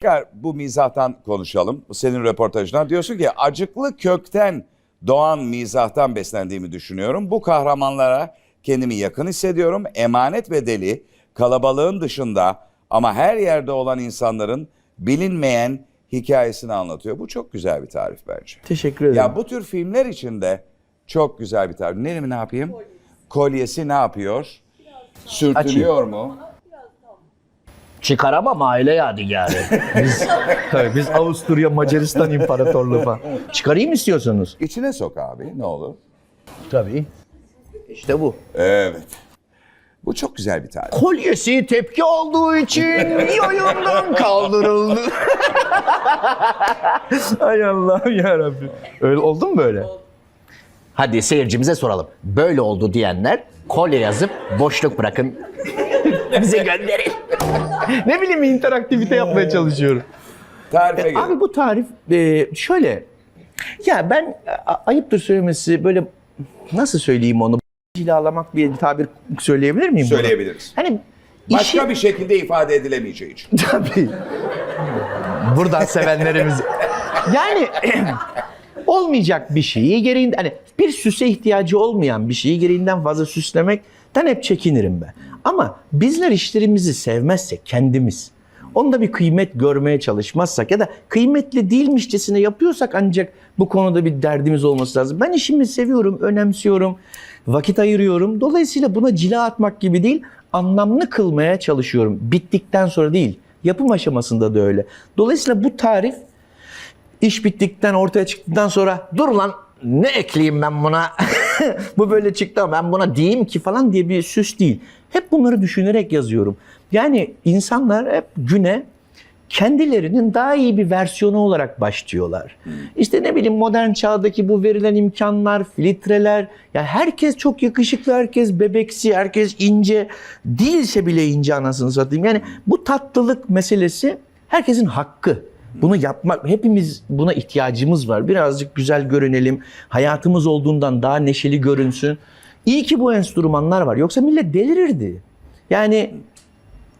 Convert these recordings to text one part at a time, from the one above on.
Tekrar bu mizahtan konuşalım. Senin röportajından. Diyorsun ki acıklı kökten doğan mizahtan beslendiğimi düşünüyorum. Bu kahramanlara kendimi yakın hissediyorum. Emanet ve deli kalabalığın dışında ama her yerde olan insanların bilinmeyen hikayesini anlatıyor. Bu çok güzel bir tarif bence. Teşekkür ederim. Ya bu tür filmler içinde çok güzel bir tarif. Neremi ne yapayım? Kolyesi ne yapıyor? Sürtünüyor mu? Çıkaramam aile yadigarı. Biz, tabii biz Avusturya Macaristan İmparatorluğu falan. Çıkarayım istiyorsanız. İçine sok abi ne olur. Tabii. İşte bu. Evet. Bu çok güzel bir tarif. Kolyesi tepki olduğu için yayından kaldırıldı. Ay Allah'ım yarabbim. Öyle oldu mu böyle? Hadi seyircimize soralım. Böyle oldu diyenler kolye yazıp boşluk bırakın. Bize gönderin. Ne bileyim interaktivite yapmaya çalışıyorum. Tarife gel. Abi bu tarif e, şöyle. Ya ben a- ayıptır söylemesi böyle nasıl söyleyeyim onu? Cilalamak diye bir tabir söyleyebilir miyim? buna? Söyleyebiliriz. Hani Başka işi- bir şekilde ifade edilemeyeceği için. Tabii. Buradan sevenlerimiz. Yani olmayacak bir şeyi gereğinden hani bir süse ihtiyacı olmayan bir şeyi gereğinden fazla süslemekten hep çekinirim ben. Ama bizler işlerimizi sevmezsek kendimiz onda bir kıymet görmeye çalışmazsak ya da kıymetli değilmişçesine yapıyorsak ancak bu konuda bir derdimiz olması lazım. Ben işimi seviyorum, önemsiyorum, vakit ayırıyorum. Dolayısıyla buna cila atmak gibi değil, anlamlı kılmaya çalışıyorum. Bittikten sonra değil, yapım aşamasında da öyle. Dolayısıyla bu tarif iş bittikten ortaya çıktıktan sonra dur lan ne ekleyeyim ben buna? bu böyle çıktı ama ben buna diyeyim ki falan diye bir süs değil. Hep bunları düşünerek yazıyorum. Yani insanlar hep güne kendilerinin daha iyi bir versiyonu olarak başlıyorlar. İşte ne bileyim modern çağdaki bu verilen imkanlar, filtreler, ya herkes çok yakışıklı, herkes bebeksi, herkes ince, değilse bile ince anasını satayım. Yani bu tatlılık meselesi herkesin hakkı. Bunu yapmak, hepimiz buna ihtiyacımız var. Birazcık güzel görünelim, hayatımız olduğundan daha neşeli görünsün. İyi ki bu enstrümanlar var. Yoksa millet delirirdi. Yani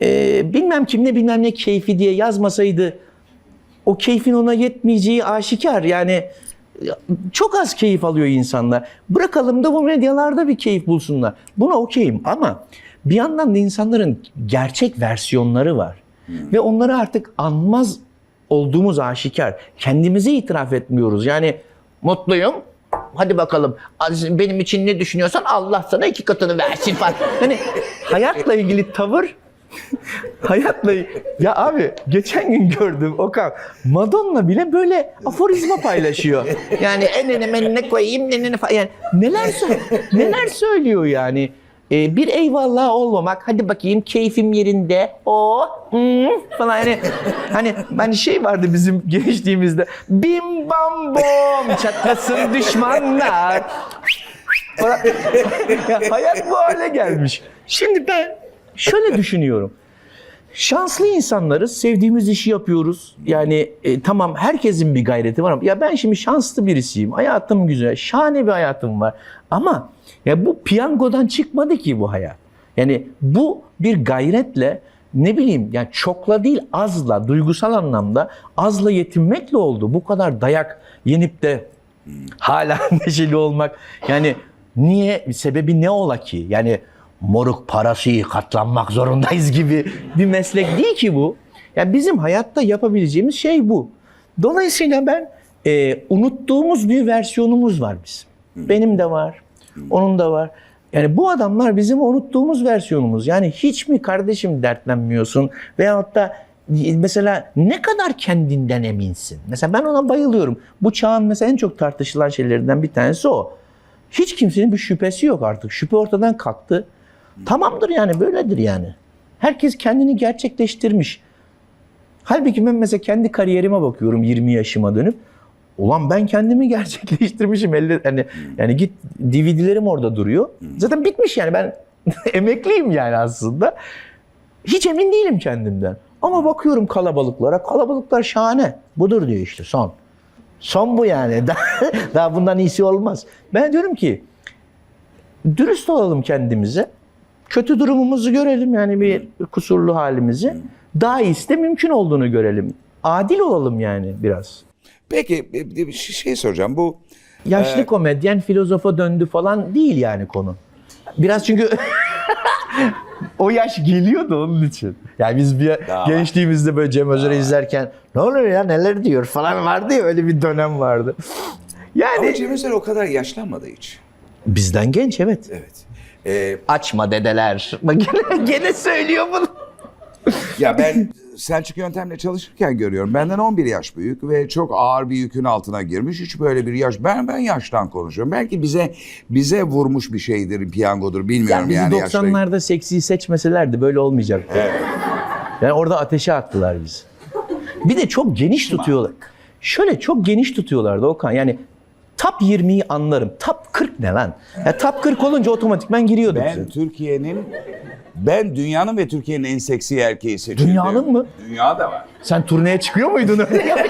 e, bilmem kim ne bilmem ne keyfi diye yazmasaydı o keyfin ona yetmeyeceği aşikar. Yani çok az keyif alıyor insanlar. Bırakalım da bu medyalarda bir keyif bulsunlar. Buna okeyim ama bir yandan da insanların gerçek versiyonları var. Ve onları artık anmaz olduğumuz aşikar. Kendimize itiraf etmiyoruz. Yani mutluyum. Hadi bakalım benim için ne düşünüyorsan Allah sana iki katını versin falan. Hani hayatla ilgili tavır Hayatla ya abi geçen gün gördüm Okan Madonna bile böyle aforizma paylaşıyor. Yani enine menine koyayım nenene falan. Yani neler neler söylüyor yani. Ee, bir eyvallah olmamak. Hadi bakayım keyfim yerinde. O hmm, falan hani hani hani şey vardı bizim gençliğimizde. Bim bam bom çatlasın düşmanlar. Ya hayat bu hale gelmiş. Şimdi ben şöyle düşünüyorum. Şanslı insanlarız, sevdiğimiz işi yapıyoruz. Yani e, tamam herkesin bir gayreti var ama ya ben şimdi şanslı birisiyim. Hayatım güzel, şahane bir hayatım var. Ama ya bu piyangodan çıkmadı ki bu hayat. Yani bu bir gayretle ne bileyim yani çokla değil azla duygusal anlamda azla yetinmekle oldu. Bu kadar dayak yenip de hala neşeli olmak yani niye sebebi ne ola ki? Yani moruk parası katlanmak zorundayız gibi bir meslek değil ki bu. Yani bizim hayatta yapabileceğimiz şey bu. Dolayısıyla ben e, unuttuğumuz bir versiyonumuz var bizim. Benim de var, onun da var. Yani bu adamlar bizim unuttuğumuz versiyonumuz. Yani hiç mi kardeşim dertlenmiyorsun? Veyahut da mesela ne kadar kendinden eminsin? Mesela ben ona bayılıyorum. Bu çağın mesela en çok tartışılan şeylerinden bir tanesi o. Hiç kimsenin bir şüphesi yok artık. Şüphe ortadan kalktı. Tamamdır yani böyledir yani. Herkes kendini gerçekleştirmiş. Halbuki ben mesela kendi kariyerime bakıyorum 20 yaşıma dönüp. Ulan ben kendimi gerçekleştirmişim. Elle, hani, yani git DVD'lerim orada duruyor. Zaten bitmiş yani ben emekliyim yani aslında. Hiç emin değilim kendimden. Ama bakıyorum kalabalıklara. Kalabalıklar şahane. Budur diyor işte son. Son bu yani. Daha, daha bundan iyisi olmaz. Ben diyorum ki dürüst olalım kendimize. Kötü durumumuzu görelim yani bir kusurlu halimizi. Daha iyisi de mümkün olduğunu görelim. adil olalım yani biraz. Peki bir bir şey soracağım. Bu Yaşlı komedyen filozofa döndü falan değil yani konu. Biraz çünkü o yaş geliyordu onun için. Yani biz bir Daha. gençliğimizde böyle Cem Özer'i izlerken ne oluyor ya neler diyor falan vardı ya öyle bir dönem vardı. Yani ama Cem Özer o kadar yaşlanmadı hiç. bizden genç evet. Evet. Ee, Açma dedeler. Bak gene, gene söylüyor bunu. ya ben Selçuk yöntemle çalışırken görüyorum. Benden 11 yaş büyük ve çok ağır bir yükün altına girmiş. Hiç böyle bir yaş. Ben ben yaştan konuşuyorum. Belki bize bize vurmuş bir şeydir, piyangodur bilmiyorum Yani bizi yani. yaşta- 90'larda seksi seçmeselerdi böyle olmayacaktı. Yani orada ateşe attılar bizi. Bir de çok geniş tutuyorlar. Şöyle çok geniş tutuyorlardı Okan. Yani top 20'yi anlarım. Top 40 ne lan? Ya top 40 olunca otomatikman giriyordum. Ben Türkiye'nin ben dünyanın ve Türkiye'nin en seksi erkeği seçildim. Dünyanın mı? Dünya da var. Sen turneye çıkıyor muydun öyle?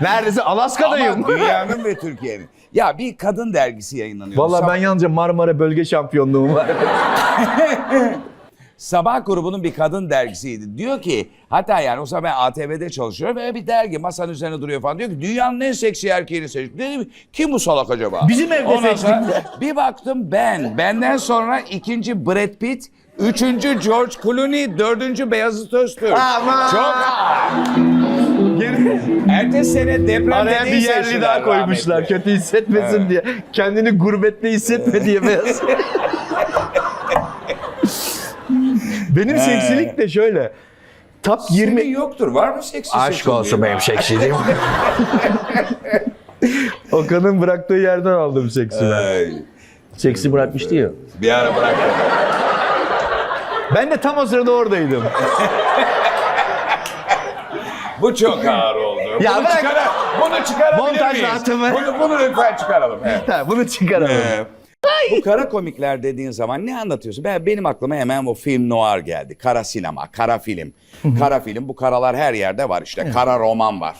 Neredeyse Alaska'dayım. Ama dünyanın ve Türkiye'nin. Ya bir kadın dergisi yayınlanıyor. Vallahi Sab- ben yalnızca Marmara bölge şampiyonluğum var. Sabah grubunun bir kadın dergisiydi. Diyor ki hatta yani o zaman ben ATV'de çalışıyorum ve bir dergi masanın üzerine duruyor falan. Diyor ki dünyanın en seksi erkeğini seçtik. Dedim kim bu salak acaba? Bizim evde Ondan seçtik. sonra bir baktım ben. Benden sonra ikinci Brad Pitt. Üçüncü George Clooney, dördüncü Beyazıt Öztürk. Aman! Çok Ertesi sene depremde Araya bir yerli daha koymuşlar kötü hissetmesin diye. Kendini gurbette hissetme diye beyaz. Benim seksilik de şöyle. Top 20 20 yoktur. Var mı seksi Aşk olsun benim seksiliğim. Okan'ın bıraktığı yerden aldım seksi ben. Ay, Seksi bırakmıştı ya. bir ara bırak. Ben de tam o sırada oradaydım. Bu çok ağır oldu. Ya bunu, bırak. çıkara, bunu çıkarabilir Montaj miyiz? rahatımı. Bunu, bunu lütfen çıkaralım. Evet. Ha, bunu çıkaralım. Ee, bu kara komikler dediğin zaman ne anlatıyorsun? Ben benim aklıma hemen o film noir geldi. Kara sinema, kara film. kara film bu karalar her yerde var işte. Kara roman var.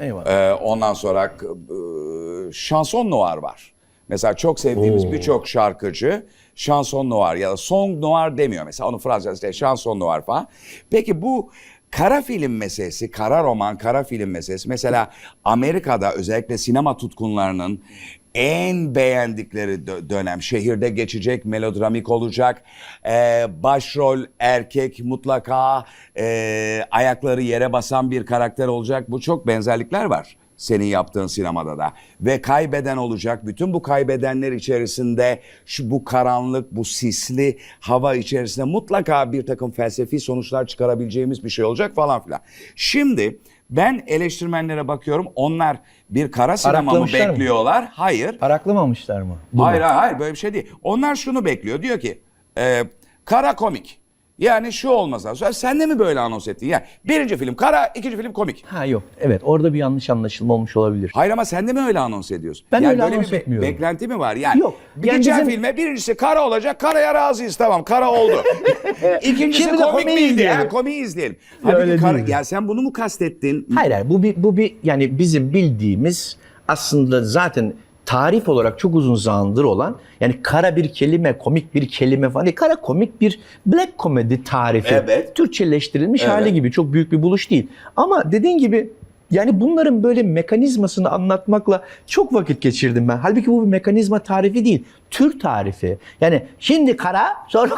Eyvallah. Ee, ondan sonra e, şanson noir var. Mesela çok sevdiğimiz birçok şarkıcı şanson noir ya da song noir demiyor mesela. Onu Fransızca şanson noir falan. Peki bu kara film meselesi, kara roman, kara film meselesi mesela Amerika'da özellikle sinema tutkunlarının en beğendikleri dö- dönem. Şehirde geçecek melodramik olacak. Ee, başrol erkek mutlaka e, ayakları yere basan bir karakter olacak. Bu çok benzerlikler var senin yaptığın sinemada da. Ve kaybeden olacak. Bütün bu kaybedenler içerisinde şu bu karanlık bu sisli hava içerisinde mutlaka bir takım felsefi sonuçlar çıkarabileceğimiz bir şey olacak falan filan. Şimdi ben eleştirmenlere bakıyorum onlar bir kara sinema mı Araklamışlar mı? bekliyorlar hayır Araklamamışlar mı? Hayır hayır, böyle bir şey değil. Onlar şunu bekliyor. Diyor ki e, kara komik. Yani şu olmaz lazım. Sen de mi böyle anons ettin? Yani birinci film kara, ikinci film komik. Ha yok. Evet orada bir yanlış anlaşılma olmuş olabilir. Hayır ama sen de mi öyle anons ediyorsun? Ben yani öyle böyle anons bir be- etmiyorum. beklenti mi var? Yani Yok. Yani geçen bizim- filme birincisi kara olacak. Karaya razıyız tamam. Kara oldu. İkincisi Şimdi de komik komiği miydi? izleyelim. Ha, komiği izleyelim. Ya Halbuki öyle kara- değil. ya sen bunu mu kastettin? Hayır hayır bu bir, bu bir yani bizim bildiğimiz aslında zaten tarif olarak çok uzun zamandır olan yani kara bir kelime, komik bir kelime falan değil. Kara komik bir black comedy tarifi. Evet. Türkçeleştirilmiş Evet. hali gibi çok büyük bir buluş değil. Ama dediğin gibi yani bunların böyle mekanizmasını anlatmakla çok vakit geçirdim ben. Halbuki bu bir mekanizma tarifi değil. Tür tarifi. Yani şimdi kara sonra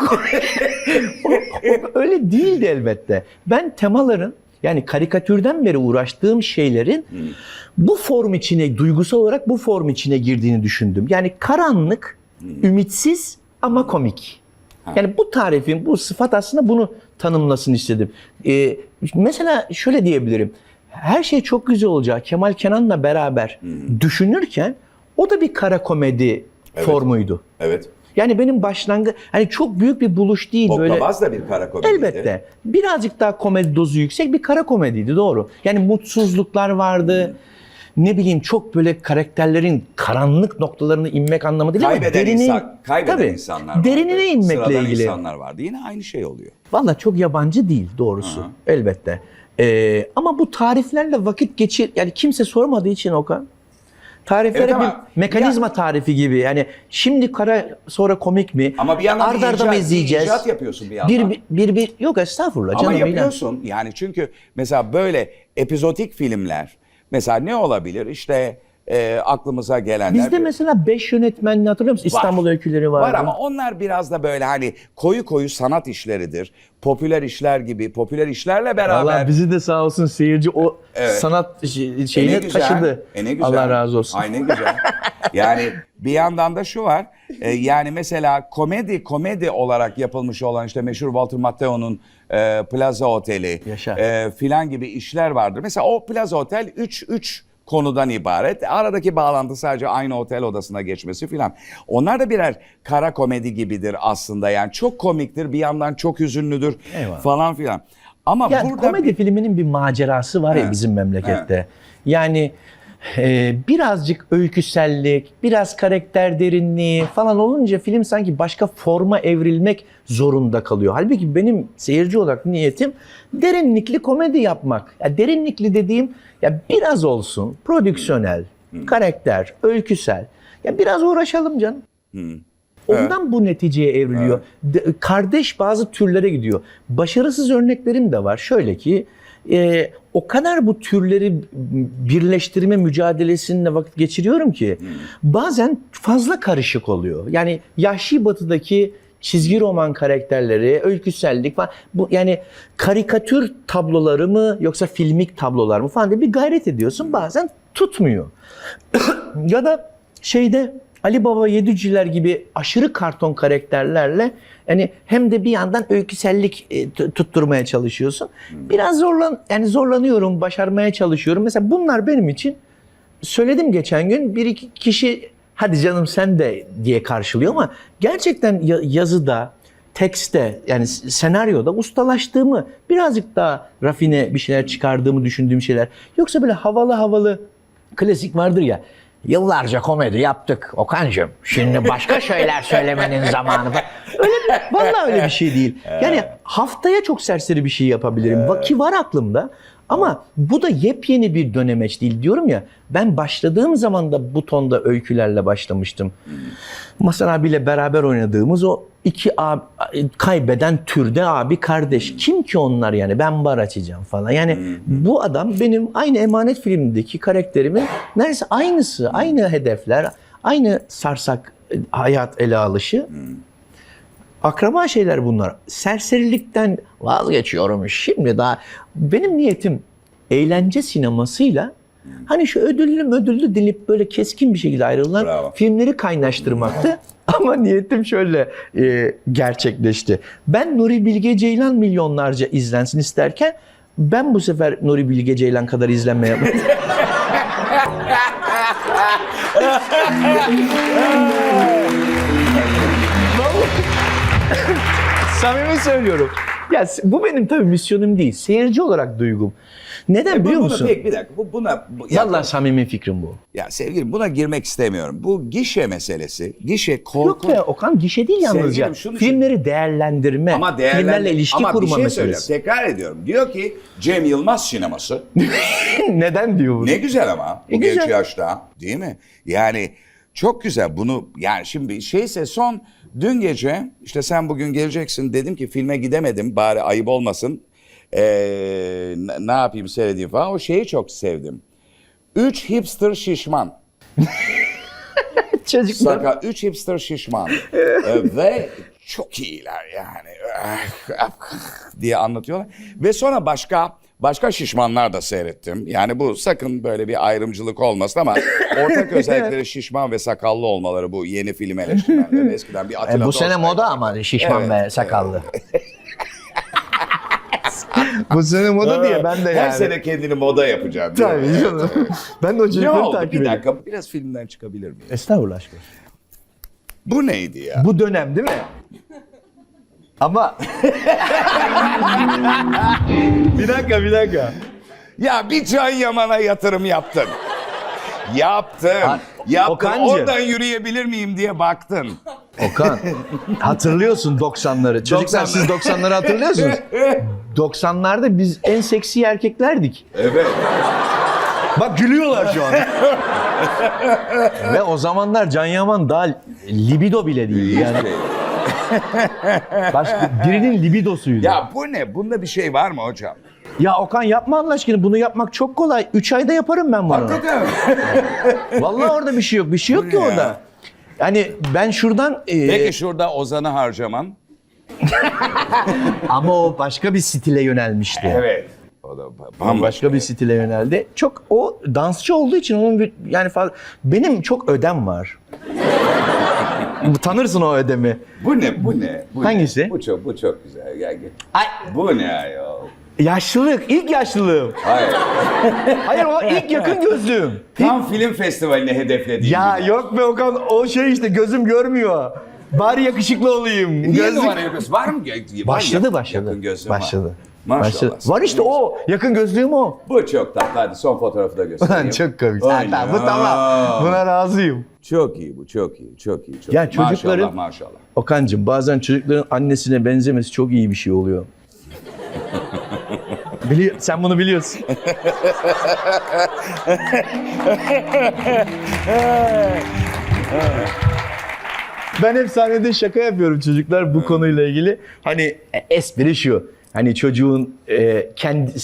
O- o- öyle değildi elbette. Ben temaların yani karikatürden beri uğraştığım şeylerin bu form içine, duygusal olarak bu form içine girdiğini düşündüm. Yani karanlık, ümitsiz ama komik. Yani bu tarifin, bu sıfat aslında bunu tanımlasın istedim. Ee, mesela şöyle diyebilirim. Her şey çok güzel olacak. Kemal Kenan'la beraber düşünürken o da bir kara komedi formuydu. Evet. Yani benim başlangıç hani çok büyük bir buluş değil böyle. Oklabaz da bir kara komediydi. Elbette. Birazcık daha komedi dozu yüksek bir kara komediydi doğru. Yani mutsuzluklar vardı. Ne bileyim çok böyle karakterlerin karanlık noktalarını inmek anlamı değil Kaybeden, ama derine, insan, kaybeden Tabii, insanlar vardı. Derinine inmekle Sıradan ilgili. insanlar vardı. Yine aynı şey oluyor. Valla çok yabancı değil doğrusu. Elbette. Ee, ama bu tariflerle vakit geçir yani kimse sormadığı için Okan tarifleri Evet ama bir mekanizma tarifi gibi. Yani şimdi kara sonra komik mi? Ama bir yandan Ard bir icat- izleyeceğiz? icat yapıyorsun bir yandan. Bir, bir, bir, yok estağfurullah Ama canım. inan. yapıyorsun yani çünkü mesela böyle epizodik filmler mesela ne olabilir işte e, aklımıza gelenler. Bizde mesela beş yönetmenini hatırlıyor musun? İstanbul Öyküleri vardı. Var ama onlar biraz da böyle hani koyu koyu sanat işleridir. Popüler işler gibi popüler işlerle beraber. Allah bizi de sağ olsun seyirci o Evet. sanat şey- E ne şeyini güzel, taşıdı. e ne güzel. Allah razı olsun. Ay ne güzel. yani bir yandan da şu var. e, yani mesela komedi komedi olarak yapılmış olan işte meşhur Walter Matteo'nun e, Plaza Oteli Yaşa. e, filan gibi işler vardır. Mesela o Plaza Otel 3 3 konudan ibaret. Aradaki bağlantı sadece aynı otel odasına geçmesi filan. Onlar da birer kara komedi gibidir aslında. Yani çok komiktir, bir yandan çok hüzünlüdür Eyvallah. falan filan. Ama Yani burada komedi bir- filminin bir macerası var ya He. bizim memlekette. Yani e, birazcık öyküsellik, biraz karakter derinliği falan olunca film sanki başka forma evrilmek zorunda kalıyor. Halbuki benim seyirci olarak niyetim derinlikli komedi yapmak. Ya derinlikli dediğim ya biraz olsun prodüksiyonel, karakter, öyküsel. Ya biraz uğraşalım canım. Ondan bu neticeye evriliyor. De- kardeş bazı türlere gidiyor. Başarısız örneklerim de var. Şöyle ki e, o kadar bu türleri birleştirme mücadelesinde vakit geçiriyorum ki bazen fazla karışık oluyor. Yani Yahşi Batı'daki çizgi roman karakterleri, öyküsellik falan bu yani karikatür tabloları mı yoksa filmik tablolar mı falan diye bir gayret ediyorsun. Bazen tutmuyor. ya da şeyde Ali Baba Yediciler gibi aşırı karton karakterlerle yani hem de bir yandan öyküsellik e, tutturmaya çalışıyorsun. Biraz zorlan yani zorlanıyorum, başarmaya çalışıyorum. Mesela bunlar benim için söyledim geçen gün bir iki kişi hadi canım sen de diye karşılıyor ama gerçekten ya- yazıda, tekste yani senaryoda ustalaştığımı, birazcık daha rafine bir şeyler çıkardığımı düşündüğüm şeyler. Yoksa böyle havalı havalı klasik vardır ya. Yıllarca komedi yaptık Okan'cığım. Şimdi başka şeyler söylemenin zamanı. Öyle bir, vallahi öyle bir şey değil. Yani haftaya çok serseri bir şey yapabilirim. Va- Ki var aklımda. Ama bu da yepyeni bir dönemeç değil diyorum ya. Ben başladığım zaman da bu tonda öykülerle başlamıştım. Masan abiyle beraber oynadığımız o iki abi, kaybeden türde abi kardeş. Kim ki onlar yani? Ben bar açacağım falan. Yani bu adam benim aynı Emanet filmindeki karakterimin neredeyse aynısı. Aynı hedefler, aynı sarsak e, hayat ele alışı. Akraba şeyler bunlar. Serserilikten vazgeçiyorum şimdi daha. Benim niyetim eğlence sinemasıyla hani şu ödüllü ödüllü dilip böyle keskin bir şekilde ayrılan Bravo. filmleri kaynaştırmaktı. Ama niyetim şöyle e, gerçekleşti. Ben Nuri Bilge Ceylan milyonlarca izlensin isterken ben bu sefer Nuri Bilge Ceylan kadar izlenmeye Samimi söylüyorum. Ya bu benim tabii misyonum değil. Seyirci olarak duygum. Neden Bu- biliyor bunu musun? pek bir dakika. Bu, buna bu- ya, Vallahi samimi fikrim bu. ya sevgilim buna girmek istemiyorum. Bu gişe meselesi. Gişe Yok korkunç. be Okan gişe değil yalnızca. Şunu düşün. Filmleri değerlendirme, Ama değerlendi. filmlerle ilişki Ama kurma bir şey meselesi. Tekrar ediyorum. Diyor ki Cem Yılmaz sineması. Neden diyor bunu? Ne güzel ama bu E, genç güzel. yaşta değil mi? Yani çok güzel bunu yani şimdi şeyse son dün gece işte sen bugün geleceksin dedim ki filme gidemedim bari ayıp olmasın. Ee, ne, yapayım seyredeyim falan o şeyi çok sevdim. Üç hipster şişman. Çocuklar. Saka, üç hipster şişman. Ee, ve çok iyiler yani. diye anlatıyorlar. Ve sonra başka başka şişmanlar da seyrettim. Yani bu sakın böyle bir ayrımcılık olmasın ama ortak özellikleri şişman ve sakallı olmaları bu yeni film eleştirmenleri. Eskiden bir E, Atilla bu sene Dorsay- moda ama şişman Evet, ve sakallı. bu sene moda diye ben de Her yani. sene kendini moda yapacağım. değil mi? Tabii canım. ben de o Ne çocukları oldu? takip Bir ediyorum. dakika biraz filmden çıkabilir miyim? Estağfurullah aşkım. Bu neydi ya? Bu dönem değil mi? Ama bir dakika bir dakika. Ya bir Can Yaman'a yatırım yaptın. Yaptın. Yaptın. Okan'cığım. Oradan yürüyebilir miyim diye baktın. Okan hatırlıyorsun 90'ları. Çocuklar 90'ları. siz 90'ları hatırlıyorsunuz. 90'larda biz en seksi erkeklerdik. Evet. Bak gülüyorlar şu an. Ve o zamanlar Can Yaman daha libido bile değil. Yani başka birinin libidosuydu. Ya. Ya bu ne? Bunda bir şey var mı hocam? Okan yapma Allah aşkına bunu yapmak çok kolay. 3 ayda yaparım ben bunu. Hakikaten? Vallahi orada bir şey yok. Bir şey yok ki ya? orada. Yani ben şuradan e, Peki şurada Ozan'ı harcaman. ama o başka bir stile yönelmişti. Evet. O da Ama başka bir stile yöneldi. Çok o dansçı olduğu için onun bir, yani fazla benim çok ödem var. Tanırsın o ödemi. Bu ne? Bu ne? Bu Hangisi? Ne? Bu çok bu çok güzel. Gel gel. Ay, Bu ne ayol? yaşlılık, ilk yaşlılığım. Hayır. Hayır o ilk yakın gözlüğüm. Tam film festivaline hedeflediğim Ya gibi. yok be Okan o şey işte gözüm görmüyor. Bari yakışıklı olayım. Niye Gözlük- numara yapıyorsun? Var mı? var Başladı yakın- başladı. Yakın gözlüğün var. başladı. Maşallah. Başladı. Var işte o. Yakın gözlüğüm o. Bu çok tatlı. Hadi son fotoğrafı da göstereyim. Lan çok komik. Aynen. Bu tamam. Buna razıyım. Çok iyi bu. Çok iyi. Çok iyi. Çok Ya iyi. çocukların- Maşallah maşallah. Okan'cığım bazen çocukların annesine benzemesi çok iyi bir şey oluyor. Biliyor, sen bunu biliyorsun. ben hep sahnede şaka yapıyorum çocuklar bu konuyla ilgili. Hani e, espri şu. Hani çocuğun e, kendi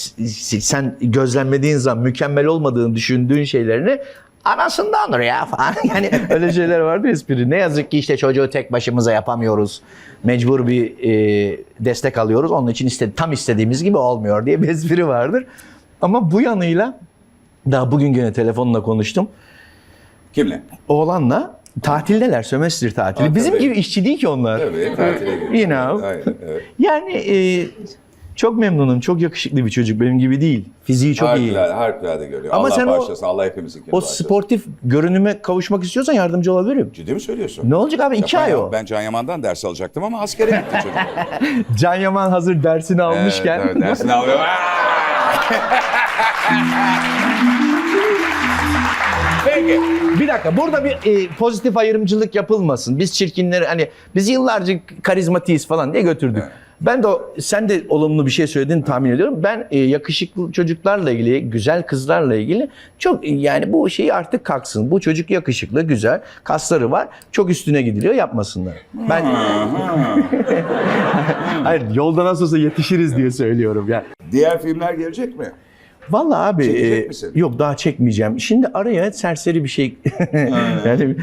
sen gözlemlediğin zaman mükemmel olmadığını düşündüğün şeylerini anasındandır ya falan. Yani öyle şeyler vardı espri. Ne yazık ki işte çocuğu tek başımıza yapamıyoruz. Mecbur bir e, destek alıyoruz. Onun için iste, tam istediğimiz gibi olmuyor diye bir espri vardır. Ama bu yanıyla daha bugün gene telefonla konuştum. Kimle? Oğlanla tatildeler, sömestr tatili. Ha, Bizim tabii. gibi işçi değil ki onlar. Tabii tatile gidiyor. You know. Aynen, evet. Yani e, çok memnunum. Çok yakışıklı bir çocuk. Benim gibi değil. Fiziği çok iyi. Harikulade, harikulade görüyor. Ama Allah sen o- bağışlasın. Allah hepimizin O sportif görünüme kavuşmak istiyorsan yardımcı olabilirim. Ciddi mi söylüyorsun? Ne olacak abi? İki ay o. Ben Can Yaman'dan ders alacaktım ama askere gitti çocuk. Can Yaman hazır dersini almışken. Evet, evet, dersini alıyor. Peki. Bir dakika burada bir e, pozitif ayrımcılık yapılmasın. Biz çirkinleri hani biz yıllarca karizmatiyiz falan diye götürdük. Ben de sen de olumlu bir şey söylediğini tahmin ediyorum. Ben e, yakışıklı çocuklarla ilgili, güzel kızlarla ilgili çok e, yani bu şey artık kalksın. Bu çocuk yakışıklı, güzel, kasları var. Çok üstüne gidiliyor, yapmasınlar. Ben Hayır, yolda nasıl olsa yetişiriz diye söylüyorum ya. Diğer filmler gelecek mi? Vallahi abi Çekecek e, yok daha çekmeyeceğim. Şimdi araya serseri bir şey yani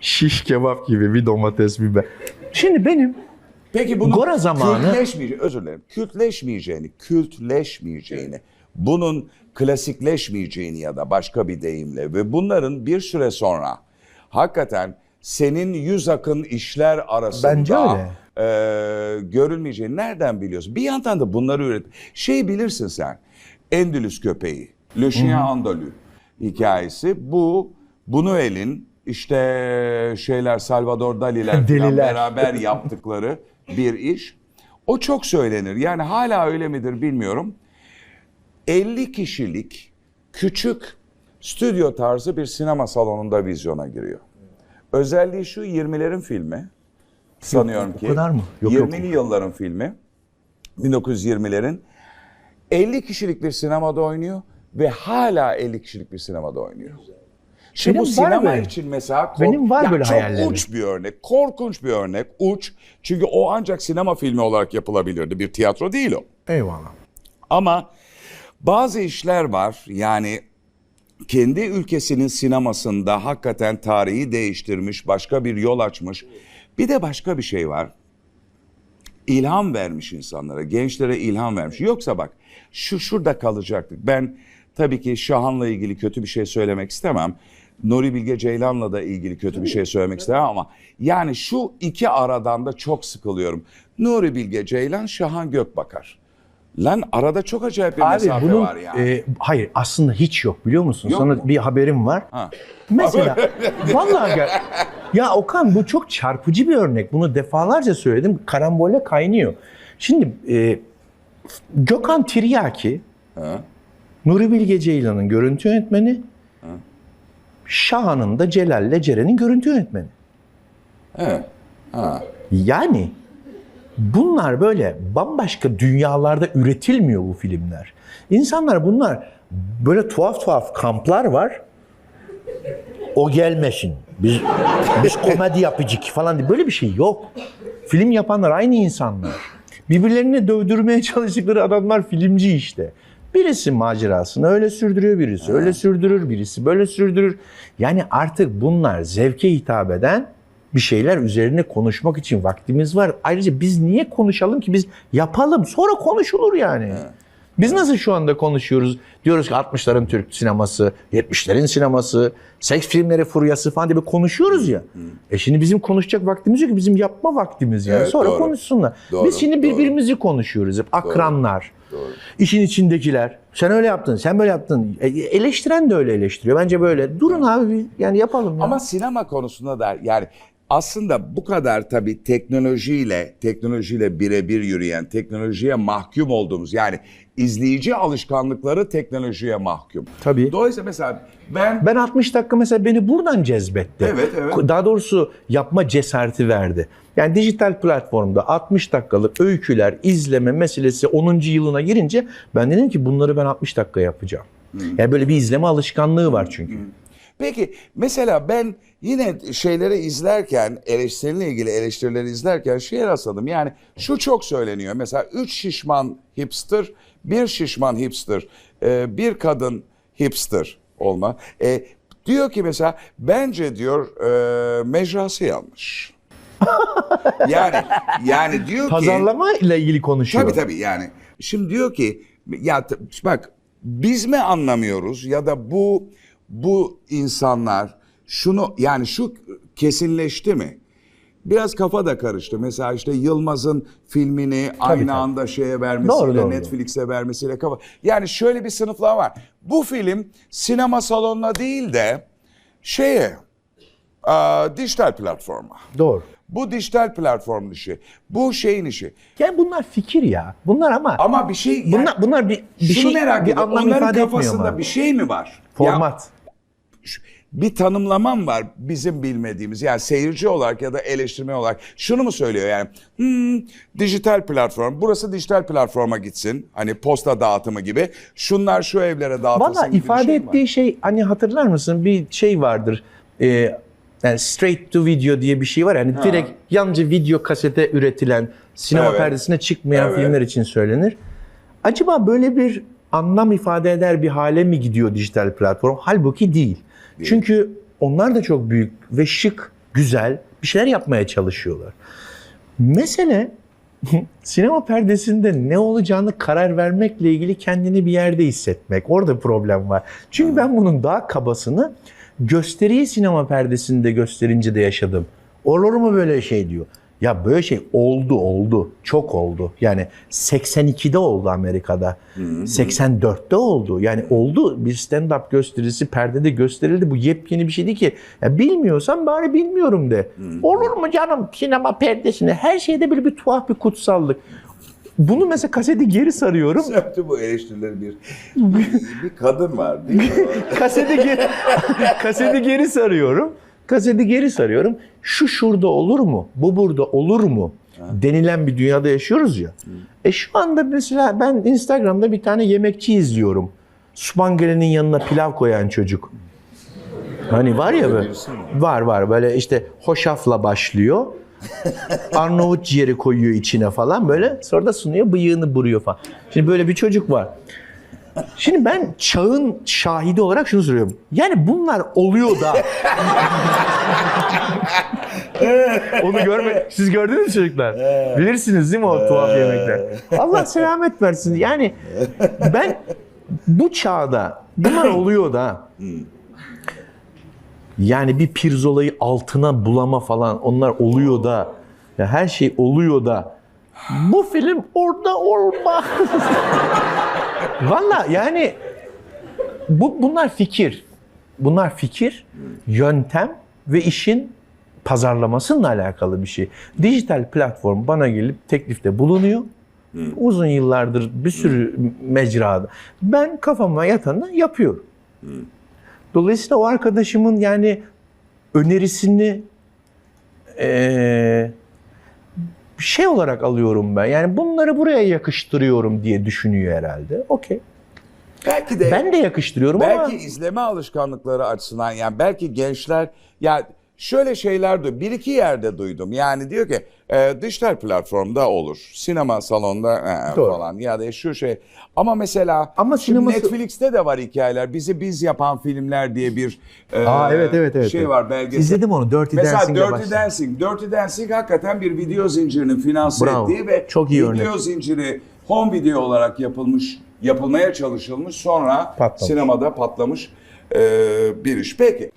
şiş kebap gibi bir domates biber. Şimdi benim Peki bunun Gora zamanı- kültleşmeyeceğini, özür dilerim, kültleşmeyeceğini, kültleşmeyeceğini, bunun klasikleşmeyeceğini ya da başka bir deyimle ve bunların bir süre sonra hakikaten senin yüz akın işler arasında Bence öyle. e, görülmeyeceğini nereden biliyorsun? Bir yandan da bunları üret. Şey bilirsin sen, Endülüs köpeği, Le Chien Andalou hikayesi. Bu Buñuel'in işte şeyler Salvador Dali'ler Deliler. beraber yaptıkları bir iş. O çok söylenir. Yani hala öyle midir bilmiyorum. 50 kişilik küçük stüdyo tarzı bir sinema salonunda vizyona giriyor. Özelliği şu 20'lerin filmi. Sanıyorum o ki. kadar mı? Yok, yok. 20'li yılların filmi. 1920'lerin 50 kişilik bir sinemada oynuyor ve hala 50 kişilik bir sinemada oynuyor. Şimdi Benim bu sinema böyle. için mesela kork- Benim var Ya böyle çok hayallerim. uç bir örnek, korkunç bir örnek, uç. Çünkü o ancak sinema filmi olarak yapılabilirdi. Bir tiyatro değil o. eyvallah. Ama bazı işler var yani kendi ülkesinin sinemasında hakikaten tarihi değiştirmiş, başka bir yol açmış. Bir de başka bir şey var. İlham vermiş insanlara, gençlere ilham vermiş. Yoksa bak şu şurada kalacaktık. Ben tabii ki Şahan'la ilgili kötü bir şey söylemek istemem. Nuri Bilge Ceylan'la da ilgili kötü bir şey söylemek istemem ama yani şu iki aradan da çok sıkılıyorum. Nuri Bilge Ceylan, Şahan Gökbakar. Lan arada çok acayip bir Abi mesafe bunun var yani. e, hayır aslında hiç yok biliyor musun? Yok Sana mu? bir haberim var. Ha. Mesela vallahi gel. Ya Okan bu çok çarpıcı bir örnek. Bunu defalarca söyledim. Karambole kaynıyor. Şimdi e, Gökhan Tiryaki Ha. Nuri Bilge Ceylan'ın görüntü yönetmeni Şahan'ın da Celal'le Ceren'in görüntü yönetmeni. Evet. Ha. Yani bunlar böyle bambaşka dünyalarda üretilmiyor bu filmler. İnsanlar bunlar böyle tuhaf tuhaf kamplar var. O gelmesin. Biz biz komedi yapıcık falan diye böyle bir şey yok. Film yapanlar aynı insanlar. Birbirlerini dövdürmeye çalıştıkları adamlar filmci işte. Birisi macerasını öyle sürdürüyor, birisi öyle sürdürür, birisi böyle sürdürür. Yani artık bunlar zevke hitap eden bir şeyler üzerine konuşmak için vaktimiz var. Ayrıca biz niye konuşalım ki? Biz yapalım. Sonra konuşulur yani. Biz nasıl şu anda konuşuyoruz? Diyoruz ki 60'ların Türk sineması, 70'lerin sineması, seks filmleri furyası falan diye konuşuyoruz ya. E şimdi bizim konuşacak vaktimiz yok ki bizim yapma vaktimiz yani. Evet, Sonra doğru. konuşsunlar. Doğru, Biz şimdi doğru. birbirimizi konuşuyoruz hep. Akranlar. işin içindekiler. Sen öyle yaptın, sen böyle yaptın. E, eleştiren de öyle eleştiriyor. Bence böyle. Durun abi yani yapalım ya. Ama sinema konusunda da yani aslında bu kadar tabii teknolojiyle teknolojiyle birebir yürüyen, teknolojiye mahkum olduğumuz yani izleyici alışkanlıkları teknolojiye mahkum. Tabii. Dolayısıyla mesela ben Ben 60 dakika mesela beni buradan cezbetti. Evet, evet. Daha doğrusu yapma cesareti verdi. Yani dijital platformda 60 dakikalık öyküler, izleme meselesi 10. yılına girince ben dedim ki bunları ben 60 dakika yapacağım. Yani böyle bir izleme alışkanlığı var çünkü. Peki mesela ben yine şeyleri izlerken eleştiriyle ilgili eleştirileri izlerken şeye rastladım. Yani şu çok söyleniyor. Mesela üç şişman hipster, bir şişman hipster, e, bir kadın hipster olma. E, diyor ki mesela bence diyor e, mecrası yanlış. yani yani diyor ki Pazarlama ile ilgili konuşuyor. Tabii tabii yani. Şimdi diyor ki ya bak biz mi anlamıyoruz ya da bu bu insanlar şunu yani şu kesinleşti mi? Biraz kafa da karıştı. Mesela işte Yılmaz'ın filmini aynı tabii. anda şeye vermesiyle, Doğru, doğru, Netflix'e vermesiyle kafa. Yani şöyle bir sınıflama var. Bu film sinema salonuna değil de şeye, aa, dijital platforma. Doğru. Bu dijital platformun işi. Bu şeyin işi. Yani bunlar fikir ya. Bunlar ama, Ama bir şey yani bunlar bunlar bir, bir şunu şey merak bir anlam ifade etmiyor kafasında mu? bir şey mi var? Format. Ya, bir tanımlamam var bizim bilmediğimiz. Yani seyirci olarak ya da eleştirmen olarak şunu mu söylüyor yani? Hmm, dijital platform. Burası dijital platforma gitsin. Hani posta dağıtımı gibi. Şunlar şu evlere dağıtılsın Valla bir ifade şey mi var? ettiği şey hani hatırlar mısın bir şey vardır. Ee, yani straight to video diye bir şey var. Yani direkt yalnızca video kasete üretilen, sinema Evet. perdesine çıkmayan Evet. filmler için söylenir. Acaba böyle bir anlam ifade eder bir hale mi gidiyor dijital platform? Halbuki değil. Çünkü onlar da çok büyük ve şık, güzel bir şeyler yapmaya çalışıyorlar. Mesele sinema perdesinde ne olacağını karar vermekle ilgili kendini bir yerde hissetmek. Orada problem var. Çünkü ben bunun daha kabasını gösteriyi sinema perdesinde gösterince de yaşadım. Olur mu böyle şey diyor. Ya böyle şey oldu oldu. Çok oldu. Yani 82'de oldu Amerika'da. 84'te oldu. Yani oldu. Bir stand-up gösterisi perdede gösterildi. Bu yepyeni bir şey değil ki. Ya bilmiyorsan bari bilmiyorum de. Olur mu canım sinema perdesinde? Her şeyde böyle bir tuhaf bir kutsallık. Bunu mesela kaseti geri sarıyorum. Yaptı bu eleştirileri bir, bir kadın var değil mi? kaseti geri, kaseti geri sarıyorum. Kaseti geri sarıyorum. Şu şurada olur mu? Bu burada olur mu? Denilen bir dünyada yaşıyoruz ya. E şu anda mesela ben Instagram'da bir tane yemekçi izliyorum. Spangele'nin yanına pilav koyan çocuk. Hani var ya böyle. Var var böyle işte hoşafla başlıyor. Arnavut ciğeri koyuyor içine falan böyle. Sonra da sunuyor bıyığını buruyor falan. Şimdi böyle bir çocuk var. Şimdi ben çağın şahidi olarak şunu soruyorum. Yani bunlar oluyor da. Onu görme. Siz gördünüz mü çocuklar? Bilirsiniz değil mi o tuhaf yemekler? Allah selamet versin. Yani ben bu çağda bunlar oluyor da. Yani bir pirzolayı altına bulama falan onlar oluyor da. Ya her şey oluyor da. Bu film orada olmaz. Valla yani bu bunlar fikir. Bunlar fikir, yöntem ve işin pazarlamasıyla alakalı bir şey. Dijital platform bana gelip teklifte bulunuyor. Uzun yıllardır bir sürü mecrada. Ben kafama yatanı yapıyorum. Dolayısıyla o arkadaşımın yani önerisini eee şey olarak alıyorum ben. Yani bunları buraya yakıştırıyorum diye düşünüyor herhalde. Okey. belki de Ben de yakıştırıyorum belki ama izleme alışkanlıkları açısından yani belki gençler ya şöyle şeyler duydum. Bir iki yerde duydum. Yani diyor ki e, dijital platformda olur. Sinema salonda e, Doğru. falan ya da şu şey. Ama mesela Ama şimdi sineması- Netflix'te de var hikayeler. Bizi biz yapan filmler diye bir e, Aa, evet, evet, evet, şey evet. var belgesel. İzledim onu, Dirty Mesela Dancing'le Dirty başladım. Dancing. Dirty Dancing hakikaten bir video zincirinin finanse Bravo. ettiği ve Çok iyi video örnek. zinciri home video olarak yapılmış, yapılmaya çalışılmış sonra Patlamış. sinemada patlamış e, bir iş. Peki